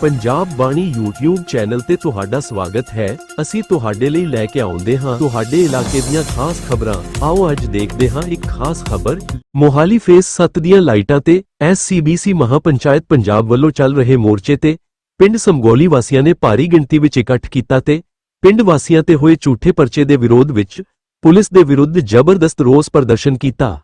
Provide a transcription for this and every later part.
ਪੰਜਾਬ ਬਾਣੀ YouTube channel ਤੇ ਤੁਹਾਡਾ ਸਵਾਗਤ ਹੈ। ਅਸੀਂ ਤੁਹਾਡੇ ਲਈ ਲੈ ਕੇ ਆਉਂਦੇ ਹਾਂ ਤੁਹਾਡੇ ਇਲਾਕੇ ਦੀਆਂ ਖਾਸ ਖਬਰਾਂ। ਆਓ ਅੱਜ ਦੇਖਦੇ ਹਾਂ ਇੱਕ ਖਾਸ ਖਬਰ। ਮੋਹਾਲੀ ਫੇਸ 7 ਦੀਆਂ ਲਾਈਟਾਂ ਤੇ SCBC ਮਹਾਪੰਚਾਇਤ ਪੰਜਾਬ ਵੱਲੋਂ ਚੱਲ ਰਹੇ ਮੋਰਚੇ ਤੇ ਪਿੰਡ ਸਮਗੋਲੀ ਵਾਸੀਆਂ ਨੇ ਭਾਰੀ ਗਿਣਤੀ ਵਿੱਚ ਇਕੱਠ ਕੀਤਾ ਤੇ ਪਿੰਡ ਵਾਸੀਆਂ ਤੇ ਹੋਏ ਝੂਠੇ ਪਰਚੇ ਦੇ ਵਿਰੋਧ ਵਿੱਚ ਪੁਲਿਸ ਦੇ ਵਿਰੁੱਧ ਜ਼ਬਰਦਸਤ ਰੋਸ ਪ੍ਰਦਰਸ਼ਨ ਕੀਤਾ।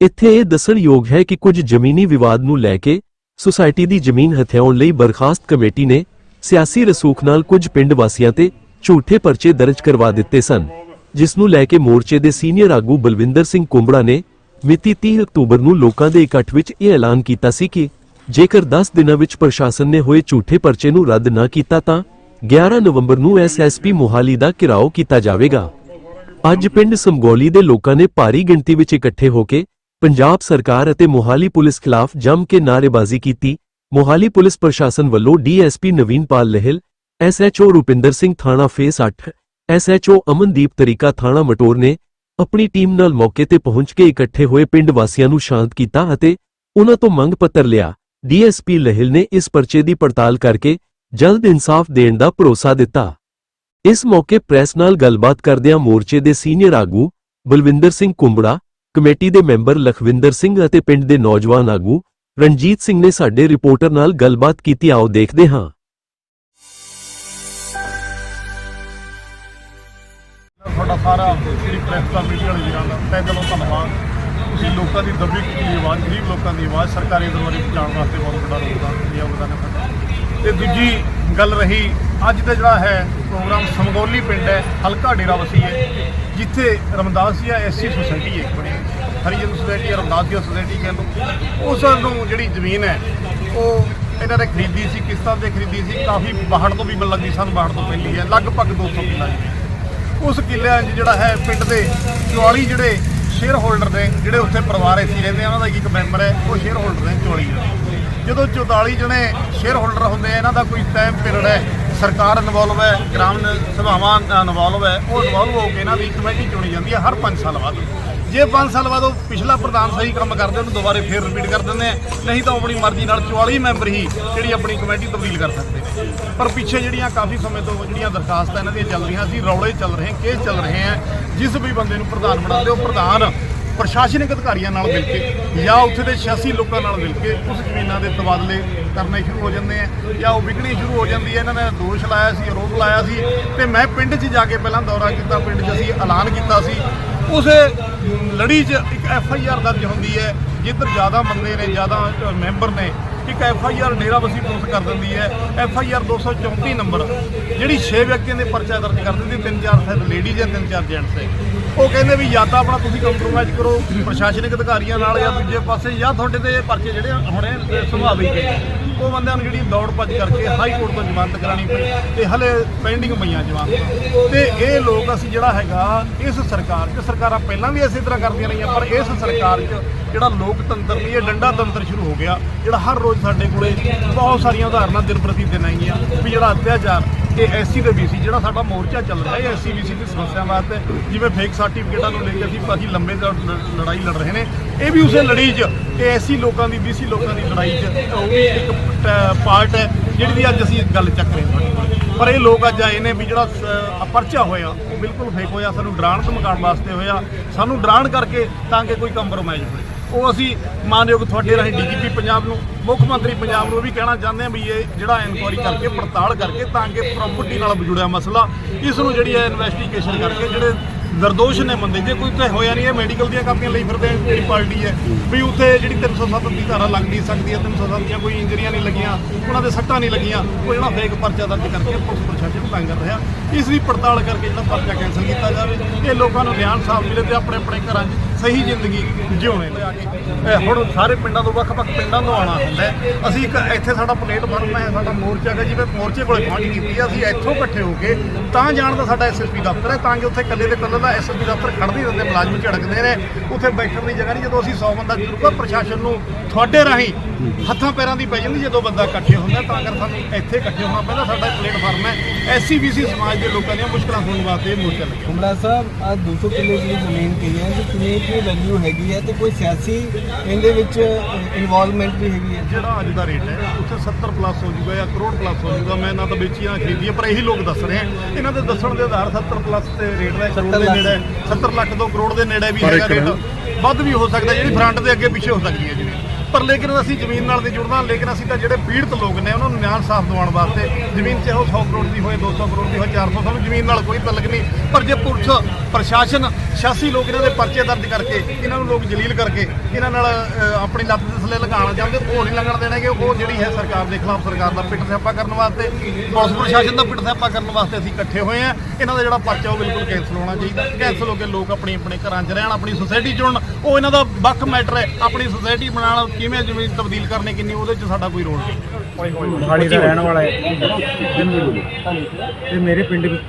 ਇੱਥੇ ਇਹ ਦੱਸਣਯੋਗ ਹੈ ਕਿ ਕੁਝ ਜ਼ਮੀਨੀ ਵਿਵਾਦ ਨੂੰ ਲੈ ਕੇ ਸੁਸਾਇਟੀ ਦੀ ਜ਼ਮੀਨ ਹਥਿਆਉਣ ਲਈ ਬਰਖਾਸਤ ਕਮੇਟੀ ਨੇ ਸਿਆਸੀ ਰਸੂਖ ਨਾਲ ਕੁਝ ਪਿੰਡ ਵਾਸੀਆਂ ਤੇ ਝੂਠੇ ਪਰਚੇ ਦਰਜ ਕਰਵਾ ਦਿੱਤੇ ਸਨ, ਜਿਸ ਨੂੰ ਲੈ ਕੇ ਮੋਰਚੇ ਦੇ ਸੀਨੀਅਰ ਆਗੂ ਬਲਵਿੰਦਰ ਸਿੰਘ ਕੁੰਬੜਾ ਨੇ ਮਿਤੀ 30 ਅਕਤੂਬਰ ਨੂੰ ਲੋਕਾਂ ਦੇ ਇਕੱਠ ਵਿੱਚ ਇਹ ਐਲਾਨ ਕੀਤਾ ਸੀ ਕਿ ਜੇਕਰ 10 ਦਿਨਾਂ ਵਿੱਚ ਪ੍ਰਸ਼ਾਸਨ ਨੇ ਹੋਏ ਝੂਠੇ ਪਰਚੇ ਨੂੰ ਰੱਦ ਨਾ ਕੀਤਾ ਤਾਂ 11 ਨਵੰਬਰ ਨੂੰ ਐਸਐਸਪੀ ਮੋਹਾਲੀ ਦਾ ਘਿਰਾਓ ਕੀਤਾ ਜਾਵੇਗਾ। ਅੱਜ ਪਿੰਡ ਸਮਗੋਲੀ ਦੇ ਲੋਕਾਂ ਨੇ ਭਾਰੀ ਗਿਣਤੀ ਵਿੱਚ ਇਕੱਠੇ ਹੋ ਕੇ ਪੰਜਾਬ ਸਰਕਾਰ ਅਤੇ ਮੋਹਾਲੀ ਪੁਲਿਸ ਖਿਲਾਫ ਜੰਮ ਕੇ ਨਾਅਰੇਬਾਜ਼ੀ ਕੀਤੀ। ਮੋਹਾਲੀ ਪੁਲਿਸ ਪ੍ਰਸ਼ਾਸਨ ਵੱਲੋਂ ਡੀਐਸਪੀ ਨਵੀਨਪਾਲ ਲਹਿਲ, ਐਸਐਚਓ ਰੁਪਿੰਦਰ ਸਿੰਘ ਥਾਣਾ ਫੇਸ 8 ਐਸਐਚਓ ਅਮਨਦੀਪ ਤਰੀਕਾ ਥਾਣਾ ਮਟੋਰ ਨੇ ਆਪਣੀ ਟੀਮ ਨਾਲ ਮੌਕੇ ਤੇ ਪਹੁੰਚ ਕੇ ਇਕੱਠੇ ਹੋਏ ਪਿੰਡ ਵਾਸੀਆਂ ਨੂੰ ਸ਼ਾਂਤ ਕੀਤਾ ਅਤੇ ਉਹਨਾਂ ਤੋਂ ਮੰਗ ਪੱਤਰ ਲਿਆ। ਡੀਐਸਪੀ ਲਹਿਲ ਨੇ ਇਸ ਪਰਚੇ ਦੀ ਪੜਤਾਲ ਕਰਕੇ ਜਲਦ ਇਨਸਾਫ ਦੇਣ ਦਾ ਭਰੋਸਾ ਦਿੱਤਾ। ਇਸ ਮੌਕੇ ਪ੍ਰੈਸ ਨਾਲ ਗੱਲਬਾਤ ਕਰਦਿਆਂ ਮੋਰਚੇ ਦੇ ਸੀਨੀਅਰ ਆਗੂ ਬਲਵਿੰਦਰ ਸਿੰਘ ਕੁੰਬੜਾ ਕਮੇਟੀ ਦੇ ਮੈਂਬਰ ਲਖਵਿੰਦਰ ਸਿੰਘ ਅਤੇ ਪਿੰਡ ਦੇ ਨੌਜਵਾਨ ਆਗੂ ਰਣਜੀਤ ਸਿੰਘ ਨੇ ਸਾਡੇ ਰਿਪੋਰਟਰ ਨਾਲ ਗੱਲਬਾਤ ਕੀਤੀ। ਆਓ ਦੇਖਦੇ ਹਾਂ। ਤੁਹਾਡਾ ਸਾਰਾ ਜਿਹੜੀ ਪ੍ਰੈਸ ਦਾ ਮੀਡੀਆ ਵਾਲੇ ਵੀਰਾਂ ਦਾ ਤਹਿ ਦਿਲੋਂ ਧੰਨਵਾਦ। ਤੁਸੀਂ ਲੋਕਾਂ ਦੀ ਦੱਬੀ ਕੀਤੀ ਆਵਾਜ਼, ਗਰੀਬ ਲੋਕਾਂ ਦੀ ਆਵਾਜ਼ ਸਰਕਾਰੀ ਦਰਬਾਰੇ ਪਹੁੰਚਾਉਣ ਵਾਸਤੇ ਬਹੁਤ ਵੱਡਾ ਯੋਗਦਾਨ ਯੋਗਦਾਨ ਹੈ ਤੁਹਾਡਾ ਤੇ ਦੂਜੀ ਗੱਲ ਰਹੀ, ਅੱਜ ਦਾ ਜਿਹੜਾ ਹੈ ਪ੍ਰੋਗਰਾਮ ਸਮਗੋਲੀ ਪਿੰਡ ਹੈ, ਹਲਕਾ ਡੇਰਾ ਵਸੀ ਹੈ, ਜਿੱਥੇ ਰਮਦਾਸੀਆ ਐਸਸੀ ਸੁਸਾਇਟੀ ਹੈ ਇੱਕ ਬੜੀ। ਹਰੀਜਨ ਸੁਸਾਇਟੀ ਰਮਦਾਸੀਆ ਸੁਸਾਇਟੀ ਕਹਿੰਦੇ ਉਸ ਨੂੰ ਜਿਹੜੀ ਜ਼ਮੀਨ ਹੈ, ਉਹ ਇਹਨਾਂ ਨੇ ਖਰੀਦੀ ਸੀ, ਕਿਸ਼ਤਾਂ ਤੇ ਖਰੀਦੀ ਸੀ, ਕਾਫੀ ਬਾਹਰ ਤੋਂ ਵੀ ਮਿਲ ਲੱਗੀ, ਸਾਨੂੰ ਬਾਹਰ ਤੋਂ ਪਹਿਲੀ ਹੈ, ਲਗਭਗ 200 ਕਿੱਲਾ ਜੀ। ਉਸ ਕਿੱਲਿਆਂ 'ਚ ਜਿਹੜਾ ਹੈ, ਪਿੰਡ ਦੇ 44 ਜਿਹੜੇ ਸ਼ੇਅਰ ਹੋਲਡਰ ਨੇ, ਜਿਹੜੇ ਉੱਥੇ ਪਰਿਵਾਰ ਐਸੀ ਰਹਿੰਦੇ ਆ ਉਹਨਾਂ ਦਾ ਇੱਕ ਮੈਂਬਰ ਹੈ, ਉਹ ਸ਼ੇਅਰ ਹੋਲਡਰ ਨੇ 44 ਜਦੋਂ 44 ਜਣੇ ਸ਼ੇਅਰ ਹੋਲਡਰ ਹੁੰਦੇ ਆ, ਇਹਨਾਂ ਦਾ ਕੋਈ ਟਾਈਮ ਪੀਰੀਅਡ ਹੈ, ਸਰਕਾਰ ਇਨਵੋਲਵ ਹੈ, ਗ੍ਰਾਮ ਸਭਾਵਾਂ ਇਨਵੋਲਵ ਹੈ, ਉਹ ਇਨਵੋਲਵ ਹੋ ਕੇ ਇਹਨਾਂ ਦੀ ਕਮੇਟੀ ਚੁਣੀ ਜਾਂਦੀ ਹੈ ਹਰ 5 ਸਾਲ ਬਾਅਦ। ਜੇ 5 ਸਾਲ ਬਾਅਦ ਉਹ ਪਿਛਲਾ ਪ੍ਰਧਾਨ ਸਹੀ ਕੰਮ ਕਰਦੇ ਉਹਨੂੰ ਦੁਬਾਰੇ ਫੇਰ ਰਿਪੀਟ ਕਰ ਦਿੰਦੇ ਆ, ਨਹੀਂ ਤਾਂ ਉਹ ਆਪਣੀ ਮਰਜ਼ੀ ਨਾਲ 44 ਮੈਂਬਰ ਹੀ ਜਿਹੜੀ ਆਪਣੀ ਕਮੇਟੀ ਤਬਦੀਲ ਕਰ ਸਕਦੇ ਪਰ ਪਿੱਛੇ ਜਿਹੜੀਆਂ ਕਾਫੀ ਸਮੇਂ ਤੋਂ ਜਿਹੜੀਆਂ ਦਰਖਾਸਤਾਂ ਇਹਨਾਂ ਦੀਆਂ ਚੱਲ ਰਹੀਆਂ ਸੀ, ਰੌਲੇ ਚੱਲ ਰਹੇ, ਕੇਸ ਚੱਲ ਰਹੇ ਆ, ਜਿਸ ਵੀ ਬੰਦੇ ਨੂੰ ਪ੍ਰਧਾਨ ਬਣਾਉਂਦੇ ਉਹ ਪ੍ਰਧਾਨ ਪ੍ਰਸ਼ਾਸਨਿਕ ਅਧਿਕਾਰੀਆਂ ਨਾਲ ਮਿਲ ਕੇ ਜਾਂ ਉੱਥੇ ਦੇ 86 ਲੋਕਾਂ ਨਾਲ ਮਿਲ ਕੇ ਉਸ ਜ਼ਮੀਨਾਂ ਦੇ ਤਬਾਦਲੇ ਕਰਨੇ ਸ਼ੁਰੂ ਹੋ ਜਾਂਦੇ ਆ ਜਾਂ ਉਹ ਵਿਕਣੀ ਸ਼ੁਰੂ ਹੋ ਜਾਂਦੀ ਹੈ ਇਹਨਾਂ ਨੇ ਦੋਸ਼ ਲਾਇਆ ਸੀ, ਆਰੋਪ ਲਾਇਆ ਸੀ ਤੇ ਮੈਂ ਪਿੰਡ 'ਚ ਜਾ ਕੇ ਪਹਿਲਾਂ ਦੌਰਾ ਕੀਤਾ, ਪਿੰਡ 'ਚ ਅਸੀਂ ਐਲਾਨ ਕੀਤਾ ਸੀ। ਉਸ ਲੜੀ 'ਚ ਇੱਕ ਐਫ ਆਈ ਆਰ ਦਰਜ ਹੁੰਦੀ ਹੈ। ਜਿੱਧਰ ਜ਼ਿਆਦਾ ਬੰਦੇ ਨੇ, ਜ਼ਿਆਦਾ ਮੈਂਬਰ ਨੇ, ਇੱਕ F I R Derabassi police ਕਰ ਦਿੰਦੀ ਹੈ। ਐਫ ਆਈ ਆਰ 234 ਨੰਬਰ, ਜਿਹੜੀ 6 ਵਿਅਕਤੀਆਂ ਦੇ ਪਰਚਾ ਦਰਜ ਕਰ ਦਿੰਦੀ ਤਿੰਨ ਚਾਰ ਸ਼ਾਇਦ ਲੇਡੀਜ਼ ਹੈ, ਤਿੰਨ ਚਾਰ ਜੈਂਟਸ ਹੈ। ਉਹ ਕਹਿੰਦੇ ਵੀ ਜਾਂ ਤਾਂ ਆਪਣਾ ਤੁਸੀਂ ਕੰਪਰੋਮਾਈਜ਼ ਕਰੋ, ਪ੍ਰਸ਼ਾਸਨਿਕ ਅਧਿਕਾਰੀਆਂ ਨਾਲ ਜਾਂ ਦੂਜੇ ਪਾਸੇ, ਜਾਂ ਤੁਹਾਡੇ ਤੇ ਪਰਚੇ ਜਿਹੜੇ ਹੁਣੇ ਸੁਭਾਵਿਕ ਹੈ ਉਹ ਬੰਦਿਆਂ ਨੂੰ ਜਿਹੜੀ ਦੌੜ ਭੱਜ ਕਰਕੇ ਹਾਈ ਕੋਰਟ ਤੋਂ ਜ਼ਮਾਨਤ ਕਰਾਣੀ ਪਈ ਤੇ ਹਲੇ ਪੈਂਡਿੰਗ ਪਈਆਂ ਜ਼ਮਾਨਤਾਂ। ਤੇ ਇਹ ਲੋਕ ਅਸੀਂ ਜਿਹੜਾ ਹੈਗਾ, ਇਸ ਸਰਕਾਰ 'ਚ, ਸਰਕਾਰਾਂ ਪਹਿਲਾਂ ਵੀ ਇਸੇ ਤਰ੍ਹਾਂ ਕਰਦੀਆਂ ਰਹੀਆਂ, ਪਰ ਇਸ ਸਰਕਾਰ 'ਚ ਜਿਹੜਾ ਲੋਕਤੰਤਰ ਨਹੀਂ ਇਹ ਡੰਡਾ ਤੰਤਰ ਸ਼ੁਰੂ ਹੋ ਗਿਆ, ਜਿਹੜਾ ਹਰ ਰੋਜ਼ ਸਾਡੇ ਕੋਲੇ ਬਹੁਤ ਸਾਰੀਆਂ ਉਦਾਹਰਨਾਂ ਦਿਨ ਪ੍ਰਤੀ ਦਿਨ ਆਈਆਂ, ਵੀ ਜਿਹੜਾ ਅਤਿਆਚਾਰ ਇਹ ਐਸਸੀ ਤੇ ਬੀਸੀ ਜਿਹੜਾ ਸਾਡਾ ਮੋਰਚਾ ਚੱਲ ਰਿਹਾ ਹੈ ਐਸਸੀ ਬੀਸੀ ਦੀ ਸਮੱਸਿਆ ਵਾਸਤੇ ਜਿਵੇਂ ਫੇਕ ਸਰਟੀਫਿਕੇਟਾਂ ਨੂੰ ਲੈ ਕੇ ਅਸੀਂ ਅਸੀਂ ਲੰਬੇ ਦ- ਲ- ਲੜਾਈ ਲੜ ਰਹੇ ਨੇ। ਇਹ ਵੀ ਉਸੇ ਲੜੀ 'ਚ ਇਹ ਐਸਸੀ ਲੋਕਾਂ ਦੀ ਬੀਸੀ ਲੋਕਾਂ ਦੀ ਲੜਾਈ 'ਚ ਉਹ ਵੀ ਇੱਕ ਪ- ਪਾਰਟ ਹੈ, ਜਿਹੜੀ ਦੀ ਅੱਜ ਅਸੀਂ ਗੱਲ ਚੱਕ ਰਹੇ ਹਾਂ। ਪਰ ਇਹ ਲੋਕ ਅੱਜ ਆਏ ਨੇ ਵੀ ਜਿਹੜਾ ਪਰਚਾ ਹੋਇਆ, ਉਹ ਬਿਲਕੁਲ ਫੇਕ ਹੋਇਆ, ਸਾਨੂੰ ਡਰਾਣ ਧਮਕਾਉਣ ਵਾਸਤੇ ਹੋਇਆ। ਸਾਨੂੰ ਡਰਾਉਣ ਕਰਕੇ ਤਾਂ ਕਿ ਕੋਈ ਕੰਪਰੋਮਾਈਜ਼ ਹੋਵੇ ਉਹ ਅਸੀਂ ਮਾਨਯੋਗ ਤੁਹਾਡੇ ਰਾਹੀਂ ਡੀਜੀਪੀ ਪੰਜਾਬ ਨੂੰ, ਮੁੱਖ ਮੰਤਰੀ ਪੰਜਾਬ ਨੂੰ ਵੀ ਕਹਿਣਾ ਚਾਹੁੰਦੇ ਹਾਂ ਵੀ ਇਹ ਜਿਹੜਾ ਇਨਕੁਆਇਰੀ ਕਰਕੇ, ਪੜਤਾਲ ਕਰਕੇ ਤਾਂ ਕਿ ਪ੍ਰਾਪਰਟੀ ਨਾਲ ਜੁੜਿਆ ਮਸਲਾ, ਇਸ ਨੂੰ ਜਿਹੜੀ ਹੈ ਇਨਵੈਸਟੀਗੇਸ਼ਨ ਕਰਕੇ ਜਿਹੜੇ ਨਿਰਦੋਸ਼ ਨੇ ਬੰਦੇ, ਜੇ ਕੋਈ ਉੱਥੇ ਹੋਇਆ ਨਹੀਂ, ਇਹ ਮੈਡੀਕਲ ਦੀਆਂ ਕਾਪੀਆਂ ਲਈ ਫਿਰਦੇ ਜਿਹੜੀ ਪਾਰਟੀ ਹੈ, ਵੀ ਉੱਥੇ ਜਿਹੜੀ 307 ਦੀ ਧਾਰਾ ਲੱਗ ਨਹੀਂ ਸਕਦੀ ਹੈ 307 ਦੀਆਂ ਕੋਈ ਇੰਜਰੀਆਂ ਨਹੀਂ ਲੱਗੀਆਂ, ਉਹਨਾਂ ਦੇ ਸੱਟਾਂ ਨਹੀਂ ਲੱਗੀਆਂ, ਉਹ ਜਿਹੜਾ ਫੇਕ ਪਰਚਾ ਦਰਜ ਕਰਕੇ ਪੁਲਿਸ ਪ੍ਰਸ਼ਾਸਨ ਨੂੰ ਤੰਗ ਕਰ ਰਿਹਾ। ਇਸ ਦੀ ਪੜਤਾਲ ਕਰਕੇ ਜਿਹੜਾ ਪਰਚਾ ਕੈਂਸਲ ਕੀਤਾ ਜਾਵੇ, ਇਹ ਲੋਕਾਂ ਨੂੰ ਗਿਆਨ ਸਾਫ਼ ਮਿਲੇ ਤੇ ਆਪਣੇ ਆਪਣੇ ਘਰਾਂ 'ਚ ਸਹੀ ਜ਼ਿੰਦਗੀ ਜਿਉਣੇ ਤੇ ਇਹ ਹੁਣ ਸਾਰੇ ਪਿੰਡਾਂ ਤੋਂ ਵੱਖ-ਵੱਖ ਪਿੰਡਾਂ ਤੋਂ ਆਉਣਾ ਹੁੰਦਾ ਅਸੀਂ ਇੱਕ ਇੱਥੇ ਸਾਡਾ ਪਲੇਟਫਾਰਮ ਹੈ ਸਾਡਾ ਮੋਰਚਾ ਹੈ ਜਿਵੇਂ ਮੋਰਚੇ ਕੋਲੇ ਪਹੁੰਚ ਕੀਤੀ ਹੈ ਅਸੀਂ ਇੱਥੋਂ ਇਕੱਠੇ ਹੋ ਕੇ ਤਾਂ ਜਾਣ ਦਾ ਸਾਡਾ ਐਸਐਸਪੀ ਦਫ਼ਤਰ ਹੈ, ਤਾਂ ਕਿ ਉੱਥੇ ਇਕੱਲੇ ਦੇ ਇਕੱਲੇ ਤਾਂ ਐਸਐਸਪੀ ਦਫ਼ਤਰ ਖੜ ਰਹਿੰਦੇ, ਮੁਲਾਜ਼ਮ ਝੜਕਦੇ ਨੇ, ਉੱਥੇ ਬੈਠਣ ਦੀ ਜਗ੍ਹਾ ਨਹੀਂ, ਜਦੋਂ ਅਸੀਂ 100 ਬੰਦਾ ਜੁੜੂਗਾ ਪ੍ਰਸ਼ਾਸਨ ਨੂੰ ਤੁਹਾਡੇ ਰਾਹੀਂ ਹੱਥਾਂ ਪੈਰਾਂ ਦੀ ਪੈ ਜਾਂਦੀ, ਜਦੋਂ ਬੰਦਾ ਇਕੱਠੇ ਹੁੰਦਾ, ਤਾਂ ਕਰ ਸਾਨੂੰ ਇੱਥੇ ਇਕੱਠੇ ਹੋਣਾ ਪੈਂਦਾ, ਸਾਡਾ ਪਲੇਟਫਾਰਮ ਹੈ ਐਸਸੀਬੀਸੀ ਸਮਾਜ ਦੇ ਲੋਕਾਂ ਦੀਆਂ ਮੁਸ਼ਕਲਾਂ ਸੁਣਨ ਵਾਸਤੇ ਮੋਰਚਾ ਲੱਗਿਆ। ਸਾਹਿਬ ਆ 200 ਕਿੱਲੇ ਦੀ ਜ਼ਮੀਨ ਕਹੀ ਹੈ ਤੇ ਕਿੰਨੀ ਕੀ ਵੈਲਿਊ ਹੈਗੀ ਹੈ ਤੇ ਕੋਈ ਸਿਆਸੀ ਇਹਦੇ ਵਿੱਚ ਇਨਵੋਲਵਮੈਂਟ ਵੀ ਹੈਗੀ ਹੈ। ਜਿਹੜਾ ਅੱਜ ਦਾ ਰੇਟ ਹੈ ਉੱਥੇ 70 ਪਲੱਸ ਹੋ ਜਾਊਗਾ ਜਾਂ ਕਰੋੜ ਪਲੱਸ ਹੋ ਜਾਊਗਾ ਮੈਂ ਨਾ ਤਾਂ ਵੇਚੀ ਨਾ ਖਰੀਦੀ ਹੈ, ਪਰ ਇਹੀ ਲੋਕ ਦੱਸ ਰਹੇ ਆ। ਇਹਨਾਂ ਦੇ ਦੱਸਣ ਦੇ ਆਧਾਰ 70 ਪਲੱਸ ਤੇ ਰੇਟ ਦਾ ਕਰੋੜ 70 ਦੇ। ਨੇੜੇ ਹੈ। 70 ਲੱਖ ਤੋਂ ਕਰੋੜ ਦੇ ਨੇੜੇ ਵੀ ਹੈਗਾ ਰੇਟ ਵੱਧ ਵੀ ਹੋ ਸਕਦਾ ਜਿਹੜੀ ਫਰੰਟ ਦੇ ਅੱਗੇ ਪਿੱਛੇ ਹੋ ਸਕਦੀ ਹੈ ਜਿਵੇਂ। ਪਰ ਲੇਕਿਨ ਅਸੀਂ ਜ਼ਮੀਨ ਨਾਲ ਨਹੀਂ ਜੁੜਨਾ, ਲੇਕਿਨ ਅਸੀਂ ਤਾਂ ਜਿਹੜੇ ਪੀੜਤ ਲੋਕ ਨੇ, ਉਹਨਾਂ ਨੂੰ ਨਿਆਂ ਸਾਫ਼ ਦਿਵਾਉਣ ਵਾਸਤੇ ਜ਼ਮੀਨ ਚਾਹੇ ਉਹ 100 ਕਰੋੜ ਦੀ ਹੋਏ 200 ਕਰੋੜ ਦੀ ਹੋਏ 400 ਸਾਨੂੰ ਜ਼ਮੀਨ ਨਾਲ ਕੋਈ ਤਲਕ ਨਹੀਂ। ਪਰ ਜੇ ਪੁਲਿਸ ਪ੍ਰਸ਼ਾਸਨ, ਸਿਆਸੀ ਲੋਕ ਇਹਨਾਂ ਦੇ ਪਰਚੇ ਦਰਜ ਕਰਕੇ, ਇਹਨਾਂ ਨੂੰ ਲੋਕ ਜਲੀਲ ਕਰਕੇ, ਇਹਨਾਂ ਨਾਲ ਆਪਣੀ ਲੱਤ ਦੇ ਲਗਾਉਣਾ ਚਾਹੁੰਦੇ ਉਹ ਨਹੀਂ ਲੰਘਣ ਦੇਣਗੇ, ਉਹ ਜਿਹੜੀ ਹੈ ਸਰਕਾਰ ਦੇ ਖਿਲਾਫ ਸਰਕਾਰ ਦਾ ਪਿੱਟ ਸਿਆਪਾ ਕਰਨ ਵਾਸਤੇ, ਪੁਲਿਸ ਪ੍ਰਸ਼ਾਸਨ ਦਾ ਪਿੱਟ ਸਿਆਪਾ ਕਰਨ ਵਾਸਤੇ ਅਸੀਂ ਇਕੱਠੇ ਹੋਏ ਆ ਇਹਨਾਂ ਦਾ ਜਿਹੜਾ ਪਰਚਾ ਉਹ ਬਿਲਕੁਲ ਕੈਂਸਲ ਹੋਣਾ ਚਾਹੀਦਾ। ਕੈਂਸਲ ਹੋ ਕੇ ਲੋਕ ਆਪਣੀ ਆਪਣੇ ਘਰਾਂ 'ਚ ਰਹਿਣ, ਆਪਣੀ ਸੁਸਾਇਟੀ ਜੁੜਨ ਉਹ ਇਹਨਾਂ ਦਾ ਵੱਖ ਮੈਟਰ ਹੈ। ਆਪਣੀ ਸੁਸਾਇਟੀ ਬਣਾਉਣ ਕਿਵੇਂ ਜ਼ਮੀਨ ਤਬਦੀਲ ਕਰਨੇ ਕਿੰਨੀ, ਉਹਦੇ 'ਚ ਸਾਡਾ ਕੋਈ ਰੋਲ ਨਹੀਂ। ਮੋਹਾਲੀ ਦਾ ਰਹਿਣ ਵਾਲਾ ਹੈ। ਤੇ ਮੇਰੇ ਪਿੰਡ ਵਿੱਚ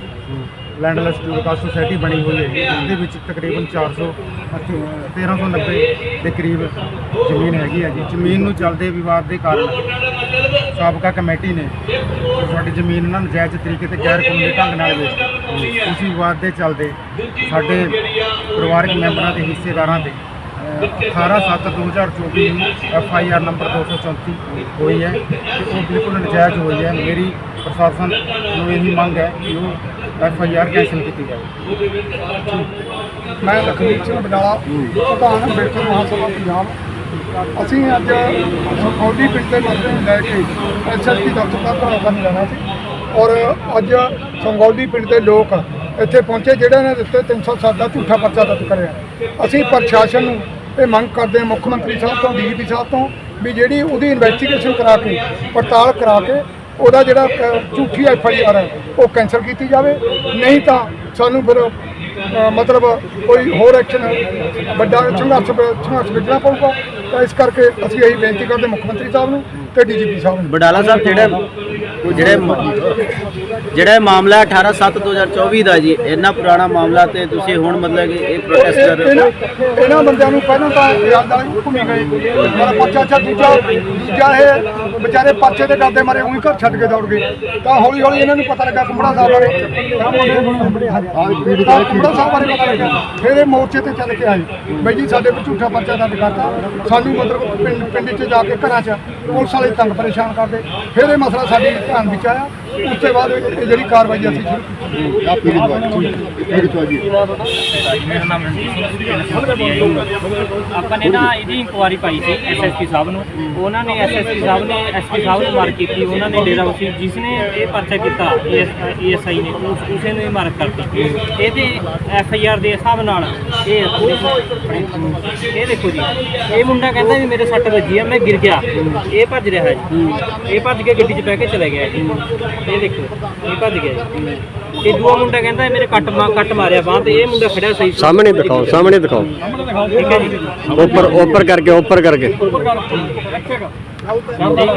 ਲੈਂਡਲੈਸ ਟੂਰਕਾਸ ਸੁਸਾਇਟੀ ਬਣੀ ਹੋਈ ਹੈ ਜਿਹਦੇ ਵਿੱਚ ਤਕਰੀਬਨ 400 ਅਤੇ 1390 ਦੇ ਕਰੀਬ ਜ਼ਮੀਨ ਹੈਗੀ ਹੈ ਜੀ। ਜ਼ਮੀਨ ਨੂੰ ਚੱਲਦੇ ਵਿਵਾਦ ਦੇ ਕਾਰਨ ਸਾਬਕਾ ਕਮੇਟੀ ਨੇ ਸਾਡੀ ਜ਼ਮੀਨ ਨਾਲ ਨਜਾਇਜ਼ ਤਰੀਕੇ ਤੇ ਗੈਰ ਕਾਨੂੰਨੀ ਢੰਗ ਨਾਲ ਵੇਚੀ ਉਸ ਵਿਵਾਦ ਦੇ ਚੱਲਦੇ ਸਾਡੇ ਪਰਿਵਾਰਕ ਮੈਂਬਰਾਂ ਦੇ ਹਿੱਸੇਦਾਰਾਂ ਦੇ 18/7/2024 ਐਫ ਆਈ ਆਰ ਨੰਬਰ 234 ਹੋਈ ਹੈ ਤੇ ਉਹ ਬਿਲਕੁਲ ਨਜਾਇਜ਼ ਹੋਈ ਹੈ। ਮੇਰੀ ਪ੍ਰਸ਼ਾਸਨ ਨੂੰ ਇਹੀ ਮੰਗ ਹੈ ਕਿ ਉਹ ਐਫ ਆਈ ਆਰ ਕੈਂਸਲ ਕੀਤੀ ਜਾਵੇ। ਮੈਂ ਲਖਵੀਰ ਸਿੰਘ ਬਡਾਲਾ, ਪ੍ਰਧਾਨ ਅੰਬੇਡਕਰ ਮਹਾਸਭਾ ਪੰਜਾਬ। ਅਸੀਂ ਅੱਜ ਸਖੌਲੀ ਪਿੰਡ ਦੇ ਮਸਲੇ ਨੂੰ ਲੈ ਕੇ ਐਸਐਸਪੀ ਦਫ਼ਤਰ ਦਾ ਘਰਾਓ ਕਰਨ ਜਾਣਾ ਸੀ ਔਰ ਅੱਜ ਸੰਗੌਲੀ ਪਿੰਡ ਦੇ ਲੋਕ ਇੱਥੇ ਪਹੁੰਚੇ, ਜਿਹੜੇ ਨੇ ਦਿੱਤੇ 307 ਦਾ ਝੂਠਾ ਪਰਚਾ ਦਰਜ ਕਰਿਆ। ਅਸੀਂ ਪ੍ਰਸ਼ਾਸਨ ਨੂੰ ਇਹ ਮੰਗ ਕਰਦੇ ਹਾਂ ਮੁੱਖ ਮੰਤਰੀ ਸਾਹਿਬ ਤੋਂ, ਡੀਜੀਪੀ ਸਾਹਿਬ ਤੋਂ, ਵੀ ਜਿਹੜੀ ਉਹਦੀ ਇਨਵੈਸਟੀਗੇਸ਼ਨ ਕਰਾ ਕੇ, ਪੜਤਾਲ ਕਰਾ ਕੇ, ਉਹਦਾ ਜਿਹੜਾ ਝੂਠੀ ਐਫ ਆਈ ਆਰ ਹੈ, ਉਹ ਕੈਂਸਲ ਕੀਤੀ ਜਾਵੇ। ਨਹੀਂ ਤਾਂ ਸਾਨੂੰ ਫਿਰ ਮਤਲਬ ਕੋਈ ਹੋਰ ਐਕਸ਼ਨ ਵੱਡਾ ਸੰਘਰਸ਼ ਸੰਘਰਸ਼ ਵਿੱਢਣਾ ਪਊਗਾ। ਤਾਂ ਇਸ ਕਰਕੇ ਅਸੀਂ ਇਹੀ ਬੇਨਤੀ ਕਰਦੇ ਮੁੱਖ ਮੰਤਰੀ ਸਾਹਿਬ ਨੂੰ ਤੇ ਡੀਜੀਪੀ ਸਾਹਿਬ ਨੂੰ। ਬਡਾਲਾ ਸਾਹਿਬ ਜਿਹੜਾ ਜਿਹੜੇ ਮ- ਜਿਹੜਾ ਇਹ ਮਾਮਲਾ ਹੈ 18/7/2024 ਦਾ ਜੀ ਇੰਨਾ ਪੁਰਾਣਾ ਮਾਮਲਾ ਤੇ ਤੁਸੀਂ ਹੁਣ ਮਤਲਬ ਕਿ ਇਹ ਪ੍ਰੋਟੈਸਟ ਕਰ ਰਹੇ ਹੋ। ਇਹਨਾਂ ਬੰਦਿਆਂ ਨੂੰ ਪਹਿਲਾਂ ਤਾਂ ਯਾਦ ਵਾਲੀ ਘੁੰਮੀ ਗਏ ਪਰ ਪਰਚਾ ਚਾ ਦੂਜਾ ਦੂਜਾ ਇਹ ਵਿਚਾਰੇ ਪਰਚੇ ਦੇ ਡਰਦੇ ਮਾਰੇ ਉਹੀ ਘਰ ਛੱਡ ਕੇ ਦੌੜ ਗਏ। ਤਾਂ ਹੌਲੀ ਹੌਲੀ ਇਹਨਾਂ ਨੂੰ ਪਤਾ ਲੱਗਾ ਕੁੰਬੜਾ ਸਾਹਿਬ ਬਾਰੇ। ਤਾਂ ਕੁੰਬੜਾ ਸਾਹਿਬ ਬਾਰੇ ਪਤਾ ਲੱਗਾ। ਫਿਰ ਇਹ ਮੋਰਚੇ ਤੇ ਚੱਲ ਕੇ ਆਏ। ਬਈ ਜੀ ਸਾਡੇ ਤੇ ਝੂਠਾ ਪਰਚਾ ਦਰਜ ਕਰਤਾ। ਸਾਨੂੰ ਮਤਲਬ ਪਿੰਡ ਪਿੰਡ 'ਚ ਜਾ ਕੇ ਘਰਾਂ 'ਚ ਪੁਲਿਸ ਵਾਲੇ ਤੰਗ ਪਰੇਸ਼ਾਨ ਕਰਦੇ। ਫਿਰ ਇਹ ਮਸਲਾ ਸਾਡੇ ਧਿਆਨ ਵਿੱਚ ਆਇਆ। ਉਸ ਤੋਂ ਬਾਅਦ ਇਹ ਜਿਹੜੀ ਕਾਰਵਾਈ ਅਸੀਂ ਸ਼ੁਰੂ ਕੀਤੀ। ਆਪਾਂ ਨੇ ਨਾ ਇਹਦੀ ਇਨਕੁਆਰੀ ਪਾਈ ਸੀ ਐਸਐਸਪੀ ਸਾਹਿਬ ਨੂੰ। ਉਹਨਾਂ ਨੇ ਐਸਐਸਪੀ ਸਾਹਿਬ ਨੇ ਐਸਪੀ ਸਾਹਿਬ ਨੂੰ ਮਾਰਕ ਕੀਤੀ। ਉਹਨਾਂ ਨੇ ਡੇਰਾ ਉਸੀ ਜਿਸ ਨੇ ਇਹ ਪਰਚਾ ਕੀਤਾ ਏਐਸਆਈ ਨੇ ਉਸ ਉਸੇ ਨੂੰ ਹੀ ਮਾਰਕ ਕਰਤੀ। ਇਹਦੇ ਐਫਆਈਆਰ ਦੇ ਹਿਸਾਬ ਨਾਲ ਇਹ ਇਹ ਦੇਖੋ ਜੀ। ਇਹ ਮੁੰਡਾ ਕਹਿੰਦਾ ਵੀ ਮੇਰੇ ਸੱਟ ਵੱਜੀ ਆ ਮੈਂ ਗਿਰ ਗਿਆ। ਇਹ ਭੱਜ ਰਿਹਾ ਜੀ ਇਹ ਭੱਜ ਕੇ ਗੱਡੀ 'ਚ ਬਹਿ ਕੇ ਚਲਾ ਗਿਆ। ਜੀ ਇਹ ਦੇਖੋ ਇਹ ਭੱਜ ਗਿਆ ਜੀ। ਇਹ ਦੂਆ ਮੁੰਡਾ ਕਹਿੰਦਾ ਮੇਰੇ ਕੱਟ ਮਾ- ਕੱਟ ਮਾਰਿਆ ਬਾਂਹ ਤੇ। ਇਹ ਮੁੰਡਾ ਖੜਿਆ ਸਹੀ ਸਾਹਮਣੇ ਦਿਖਾਓ ਸਾਹਮਣੇ ਦਿਖਾਓ। ਠੀਕ ਹੈ ਜੀ। ਉੱਪਰ ਉੱਪਰ ਕਰਕੇ ਉੱਪਰ ਕਰਕੇ।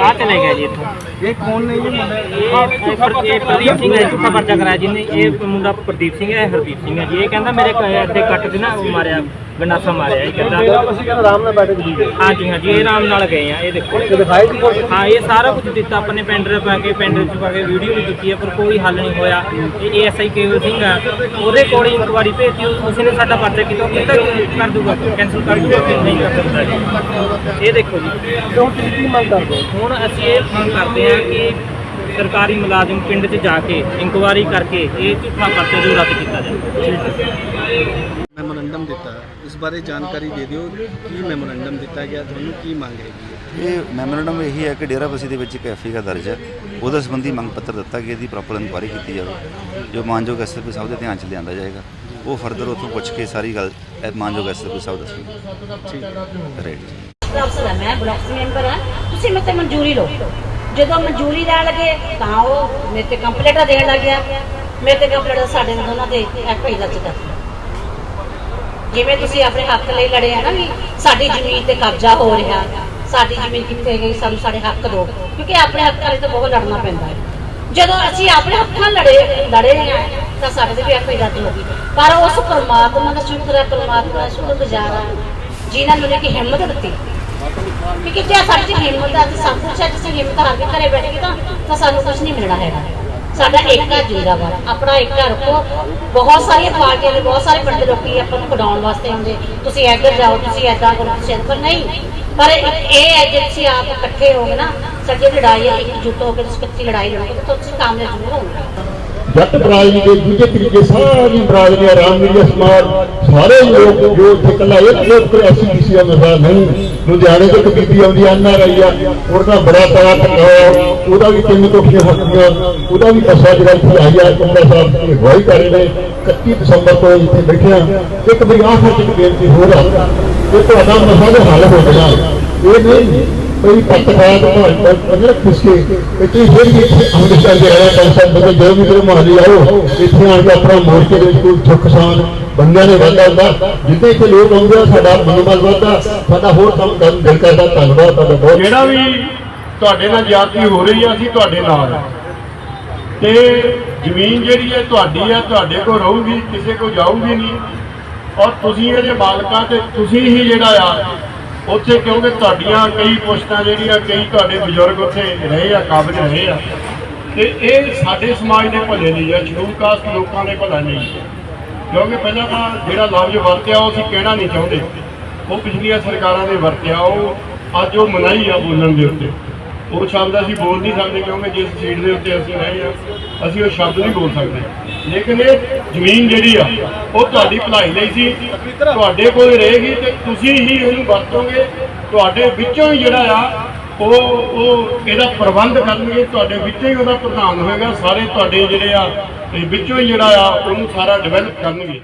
ਆ ਚਲੇ ਗਿਆ ਜੀ ਇੱਥੋਂ। ਇਹ ਕੌਣ ਨੇ ਜੀ ਮੁੰਡੇ ਇਹ ਇਹ ਪਰ- ਇਹ ਪ੍ਰਦੀਪ ਸਿੰਘ ਹੈ ਝੂਠਾ ਪਰਚਾ ਕਰਾਇਆ ਜਿਹਨੇ। ਇਹ ਮੁੰਡਾ ਪ੍ਰਦੀਪ ਸਿੰਘ ਹੈ ਹਰਦੀਪ ਸਿੰਘ ਹੈ ਜੀ। ਇਹ ਕਹਿੰਦਾ ਮੇਰੇ ਕ- ਅੱਧੇ ਕੱਟ ਤੇ ਨਾ ਉਹ ਮਾਰਿਆ। ਗੰਡਾਸਾ ਮਾਰਿਆ ਇਹ ਕਹਿੰਦਾ ਅਸੀਂ ਕਹਿੰਦਾ ਆਰਾਮ ਨਾਲ ਬੈਠ ਕੇ ਹਾਂਜੀ ਹਾਂਜੀ ਇਹ ਆਰਾਮ ਨਾਲ ਗਏ ਆ ਇਹ ਦੇਖੋ। ਦਿਖਾਈ ਦੀ ਹਾਂ ਇਹ ਸਾਰਾ ਕੁਝ ਦਿੱਤਾ ਆਪਣੇ ਪੈਂਡਰ ਪਾ ਕੇ ਪੈਂਡਰ ਚ ਪਾ ਕੇ ਵੀਡੀਓ ਵੀ ਦਿੱਤੀ ਹੈ ਪਰ ਕੋਈ ਹੱਲ ਨਹੀਂ ਹੋਇਆ। ਇਹ ਏਐਸਆਈ ਕੇਵਲ ਸਿੰਘ ਆ ਉਹਦੇ ਕੋਲ ਹੀ ਇਨਕੁਆਰੀ ਭੇਜੀ ਉਸ- ਉਸਨੇ ਸਾਡਾ ਪਰਚਾ ਕੀਤਾ ਉਹ ਕਹਿੰਦਾ ਕਿ ਕਰ ਦੂਗਾ ਕੈਂਸਲ ਕਰ ਦੂਗਾ ਕਿ ਨਹੀਂ ਕਰ ਸਕਦਾ ਜੀ। ਇਹ ਦੇਖੋ ਜੀ। ਕਿਉਂ ਕੀ ਮੰਗ ਕਰਦੇ ਹੁਣ ਅਸੀਂ ਇਹ ਮੰਗ ਕਰਦੇ ਹਾਂ ਕਿ ਸਰਕਾਰੀ ਮੁਲਾਜ਼ਮ ਪਿੰਡ 'ਚ ਜਾ ਕੇ ਇਨਕੁਆਰੀ ਕਰਕੇ ਇਹ ਝੂਠਾ ਪਰਚਾ ਜੋ ਰੱਦ ਕੀਤਾ ਜਾਵੇ। ਮੈਮੋਰੰਡਮ ਦਿੱਤਾ ਇਸ ਬਾਰੇ ਜਾਣਕਾਰੀ ਦੇ ਦਿਓ ਕੀ ਮੈਮੋਰੰਡਮ ਦਿੱਤਾ ਗਿਆ ਤੁਹਾਨੂੰ ਕੀ ਮੰਗ ਹੈਗੀ ਹੈ? ਇਹ ਮੈਮੋਰੰਡਮ ਇਹੀ ਹੈ ਕਿ ਡੇਰਾਬੱਸੀ ਦੇ ਵਿੱਚ ਇੱਕ ਐਫਆਈਆਰ ਦਰਜ ਹੈ। ਉਹਦੇ ਸੰਬੰਧੀ ਮੰਗ ਪੱਤਰ ਦਿੱਤਾ ਗਿਆ ਇਹਦੀ ਪ੍ਰੋਪਰ ਇਨਕੁਆਇਰੀ ਕੀਤੀ ਜਾਵੇ ਜੋ ਮਾਨਯੋਗ ਐਸਐਸਪੀ ਸਾਹਿਬ ਦੇ ਧਿਆਨ 'ਚ ਲਿਆਂਦਾ ਜਾਏਗਾ। ਉਹ ਫਰਦਰ ਉੱਥੋਂ ਪੁੱਛ ਕੇ ਸਾਰੀ ਗੱਲ ਇਹ ਮਾਨਯੋਗ ਐਸਐਸਪੀ ਸਾਹਿਬ ਦੱਸਣਗੇ। ਠੀਕ। ਰਾਈਟ ਅਫਸਰ ਹੈ ਮੈਂ ਬਲਾਕ ਮੈਂਬਰ ਹਾਂ। ਤੁਸੀਂ ਮੇਰੇ ਤੇ ਮਨਜ਼ੂਰੀ ਲਓ। ਜਦੋਂ ਮਨਜ਼ੂਰੀ ਲੈਣ ਲੱਗੇ ਤਾਂ ਉਹ ਮੇਰੇ ਤੇ ਕੰਪਲੇਂਟਾਂ ਦੇਣ ਲੱਗ ਗਿਆ ਮੇਰੇ ਤੇ ਕੰਪਲੇਂਟ ਸਾਡੇ ਦੋਨਾਂ ਤੇ ਐਫਆਈ ਕਰ ਦਿੱਤੀ। ਜਿਵੇਂ ਤੁਸੀਂ ਆਪਣੇ ਹੱਕ ਲਈ ਲੜੇ ਆ ਨਾ ਵੀ ਸਾਡੀ ਜ਼ਮੀਨ ਤੇ ਕਬਜ਼ਾ ਹੋ ਰਿਹਾ, ਸਾਡੀ ਜ਼ਮੀਨ ਕਿੱਥੇ ਗਈ ਸਾਨੂੰ ਸਾਡੇ ਹੱਕ ਦਿਓ ਕਿਉਂਕਿ ਆਪਣੇ ਹੱਕਾਂ ਲਈ ਤਾਂ ਬਹੁਤ ਲੜਨਾ ਪੈਂਦਾ ਹੈ। ਜਦੋਂ ਅਸੀਂ ਆਪਣੇ ਹੱਕਾਂ ਲੜੇ ਲੜੇ ਆ, ਤਾਂ ਸਾਡੇ ਤੇ ਵੀ ਐਫ ਆਈ ਹੋ ਗਈ। ਪਰ ਉਸ ਪਰਮਾਤਮਾ ਦਾ ਸ਼ੁਕਰ ਹੈ, ਪਰਮਾਤਮਾ ਦਾ ਸ਼ੁਕਰਗੁਜ਼ਾਰ ਹਾਂ ਜਿਨ੍ਹਾਂ ਨੇ ਕਿ ਹਿੰਮਤ ਦਿੱਤੀ। ਕਿਉਂਕਿ ਜੇ ਸਾਡੇ ਹਿੰਮਤ ਹੈ ਤੇ ਸਭ ਕੁਛ ਹੈ ਜੇ ਹਿੰਮਤ ਹਾਰ ਕੇ ਘਰੇ ਬੈਠ ਗਏ ਤਾਂ ਤਾਂ ਸਾਨੂੰ ਕੁਝ ਨਹੀਂ ਮਿਲਣਾ ਹੈਗਾ। ਸਾਡਾ ਏਕਾ ਜਿੰਦਾਬਾਦ ਆਪਣਾ ਏਕਾ ਰੱਖੋ। ਬਹੁਤ ਸਾਰੀਆਂ ਪਾਰਟੀਆਂ ਦੇ ਬਹੁਤ ਸਾਰੇ ਪਿੰਡ ਦੇ ਲੋਕੀ ਆਪਾਂ ਨੂੰ ਕਢਾਉਣ ਵਾਸਤੇ ਆਉਂਦੇ। ਤੁਸੀਂ ਇੱਧਰ ਜਾਓ, ਤੁਸੀਂ ਐਦਾਂ ਕਰੋ, ਤੁਸੀਂ ਏਦਾਂ- ਨਹੀਂ, ਪਰ ਇਹ ਹੈ ਜੇ ਤੁਸੀਂ ਆਪ ਇਕੱਠੇ ਹੋਗੇ ਨਾ ਸਾਡੀ ਲੜਾਈ ਹੈ ਇੱਕਜੁੱਟ ਹੋ ਕੇ ਤੁਸੀਂ ਇਕੱਠੀ ਲੜਾਈ ਲੜੋਗੇ, ਤਾਂ ਤੁਸੀਂ ਕਾਮਯਾਬ ਜ਼ਰੂਰ ਹੋਵੋਗੇ। ਜੱਟ ਬਰਾਦਰੀ ਦੇ ਦੂਜੇ ਤਰੀਕੇ ਸਾਰੀਆਂ ਬਰਾਦਰੀਆਂ ਰਾਮਗੀਰੀਆ ਸਮਾਜ ਸਾਰੇ ਲੋਕ ਜੋ ਇਕੱਲਾ ਇੱਕ ਲੋਕ ਐਸੀ ਕਿਸੇ ਦਾ ਨਹੀਂ। ਲੁਧਿਆਣੇ ਤੋਂ ਇੱਕ ਆਉਂਦੀ ਐਨ ਆਰ ਆਈ ਆ। ਉਹਦਾ ਬੜਾ ਤਵਾ ਟਕਾਓ ਉਹਦਾ ਵੀ ਤਿੰਨ ਕੋਠੀਆਂ ਹੱਕੀਆਂ ਉਹਦਾ ਵੀ ਮਸਲਾ ਜਿਹੜਾ ਇੱਥੇ ਆਈ ਆ ਕਮਰਾ ਸਾਹਿਬ ਦੀ ਅਗਵਾਈ ਕਰ ਰਹੇ ਨੇ। 31 ਦਸੰਬਰ ਤੋਂ ਇੱਥੇ ਬੈਠੇ ਆ। ਇੱਕ ਵਾਰੀ ਆਖਰ ਚ ਬੇਨਤੀ ਹੋ ਰਹਾ ਕਿ ਤੁਹਾਡਾ ਮਸਲਾ ਦਾ ਹੱਲ ਹੋ ਜਾਣਾ ਇਹ ਨਹੀਂ ਕੋਈ ਪੱਤਰਕਾਰ ਤੋਂ ਅੰਦਰ ਖੁਸ਼ੀ ਇਤਨੀ ਫਿਰ ਵੀ ਅੰਮ੍ਰਿਤਸਰ ਦੇ ਆਇਆ ਕੰਸਰ ਬਦਲ ਜੋ ਵੀ ਤੇਰੇ ਮਹੱਲੇ ਆਓ, ਇੱਥੇ ਆ ਕੇ ਆਪਣਾ ਮੋਰਚੇ ਦੇ ਵਿੱਚ ਕੋਈ ਸੁੱਖ ਸ਼ਾਨ ਬੰਦਿਆਂ ਨੇ ਵਾਧਾ ਹੁੰਦਾ ਜਿੱਥੇ ਇੱਥੇ ਲੋਕ ਆਉਂਦੇ ਆ ਸਾਡਾ ਮਨੋਬਲ ਵਧਦਾ। ਸਾਡਾ ਹੋਰ ਕੰਮ ਕਰਨ ਦਿਲ ਕਰਦਾ। ਧੰਨਵਾਦ ਤੁਹਾਡਾ ਬਹੁਤ ਜਿਹੜਾ ਵੀ ਤੁਹਾਡੇ ਨਾਲ ਜ਼ਿਆਦਤੀ ਹੋ ਰਹੀ ਹੈ ਅਸੀਂ ਤੁਹਾਡੇ ਨਾਲ। ਤੇ ਜ਼ਮੀਨ ਜਿਹੜੀ ਹੈ ਤੁਹਾਡੀ ਹੈ ਤੁਹਾਡੇ ਕੋਲ ਰਹੂਗੀ ਕਿਸੇ ਕੋਲ ਜਾਊਗੀ ਨਹੀਂ। ਔਰ ਤੁਸੀਂ ਇਹਦੇ ਮਾਲਕਾਂ ਤੇ ਤੁਸੀਂ ਹੀ ਜਿਹੜਾ ਆ ਉੱਥੇ ਕਿਉਂਕਿ ਤੁਹਾਡੀਆਂ ਕਈ ਪੁਸ਼ਤਾਂ ਜਿਹੜੀਆਂ ਕਈ ਤੁਹਾਡੇ ਬਜ਼ੁਰਗ ਉੱਥੇ ਰਹੇ ਆ ਕਾਬਜ ਰਹੇ ਆ। ਤੇ ਇਹ ਸਾਡੇ ਸਮਾਜ ਦੇ ਭਲੇ ਲਈ ਆ ਸ਼ਡਿਊਲ ਕਾਸਟ ਲੋਕਾਂ ਦੇ ਭਲਾ ਨਹੀਂ ਕਿਉਂਕਿ ਪਹਿਲਾਂ ਤਾਂ ਜਿਹੜਾ ਲਫ਼ਜ਼ ਵਰਤਿਆ ਉਹ ਅਸੀਂ ਕਹਿਣਾ ਨਹੀਂ ਚਾਹੁੰਦੇ। ਉਹ ਪਿਛਲੀਆਂ ਸਰਕਾਰਾਂ ਨੇ ਵਰਤਿਆ, ਉਹ ਅੱਜ ਉਹ ਮਨਾਹੀ ਆ ਬੋਲਣ ਦੇ ਉੱਤੇ। ਉਹ ਸ਼ਬਦ ਅਸੀਂ ਬੋਲ ਨਹੀਂ ਸਕਦੇ ਕਿਉਂਕਿ ਜਿਸ ਸੀਟ ਦੇ ਉੱਤੇ ਅਸੀਂ ਰਹੇ ਆ ਅਸੀਂ ਉਹ ਸ਼ਬਦ ਨਹੀਂ ਬੋਲ ਸਕਦੇ। ਲੇਕਿਨ ਇਹ ਜ਼ਮੀਨ ਜਿਹੜੀ ਆ, ਉਹ ਤੁਹਾਡੀ ਭਲਾਈ ਲਈ ਸੀ, ਤੁਹਾਡੇ ਕੋਲ ਰਹੇਗੀ ਤੇ ਤੁਸੀਂ ਹੀ ਇਹਨੂੰ ਵਰਤੋਗੇ, ਤੁਹਾਡੇ ਵਿੱਚੋਂ ਹੀ ਜਿਹੜਾ ਆ ਉਹ ਉਹ ਇਹਦਾ ਪ੍ਰਬੰਧ ਕਰਨਗੇ ਤੁਹਾਡੇ ਵਿੱਚੋਂ ਹੀ ਉਹਦਾ ਪ੍ਰਧਾਨ ਹੋਏਗਾ, ਸਾਰੇ ਤੁਹਾਡੇ ਜਿਹੜੇ ਆ ਵਿੱਚੋਂ ਹੀ ਜਿਹੜਾ ਆ, ਉਹਨੂੰ ਸਾਰਾ ਡਿਵੈਲਪ ਕਰਨਗੇ।